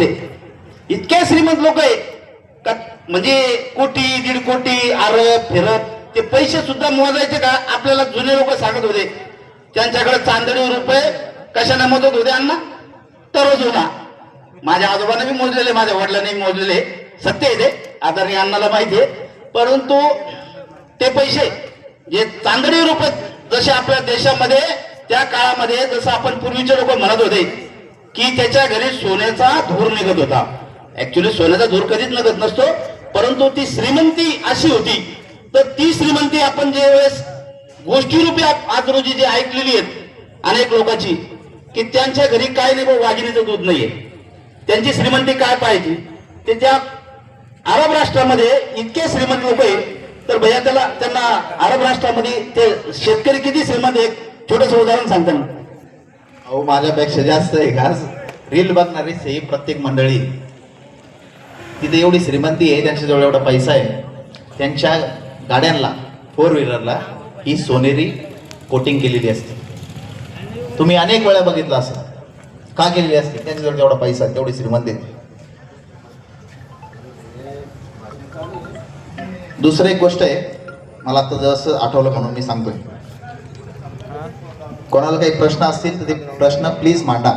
आहेत ते. इतक्या श्रीमंत लोक आहे का म्हणजे कोटी दीड कोटी आरब फिरत ते पैसे सुद्धा मोजायचे का? आपल्याला जुने लोक सांगत होते. त्यांच्याकडे चांदणी रुपये कशाने मोजत होते अण्णा? तरच होता. माझ्या आजोबाने बी मोजलेले माझ्या वडिलांनी मोजलेले. सत्य आहे ते. आदरणीय अण्णाला माहिती आहे. परंतु ते पैसे जे चांदणी रुपये जसे आपल्या देशामध्ये त्या काळामध्ये जसं आपण पूर्वीचे लोक म्हणत होते की त्याच्या घरी सोन्याचा धूर निघत होता. ऍक्च्युली सोन्याचा धूर कधीच निघत नसतो परंतु ती श्रीमंती अशी होती. तर ती श्रीमंती आपण जे वेळेस गोष्टी रूपी आज रोजी जी ऐकलेली आहेत अनेक लोकांची की त्यांच्या घरी काय नाही भाऊ वाघिणीचं दूध नाहीये. त्यांची श्रीमंती काय पाहिजे ते त्या अरब राष्ट्रामध्ये इतके श्रीमंत लोक आहेत तर भैया त्याला त्यांना अरब राष्ट्रामध्ये ते शेतकरी किती श्रीमंत एक छोटस उदाहरण सांगताना. अहो माझ्यापेक्षा जास्त आहे का? रील बघणारी ही प्रत्येक मंडळी. तिथे एवढी श्रीमंती आहे त्यांच्याजवळ एवढा पैसा आहे. त्यांच्या गाड्यांना फोर व्हीलरला ही सोनेरी कोटिंग केलेली असते. तुम्ही अनेक वेळा बघितलं असं का केलेली असते? त्यांच्याजवळ जेवढा पैसा आहे, तेवढी श्रीमंती आहे. दुसरं एक गोष्ट आहे मला आता जसं आठवलं म्हणून मी सांगतोय. कोणाला काही प्रश्न असतील तर ते प्रश्न प्लीज मांडा.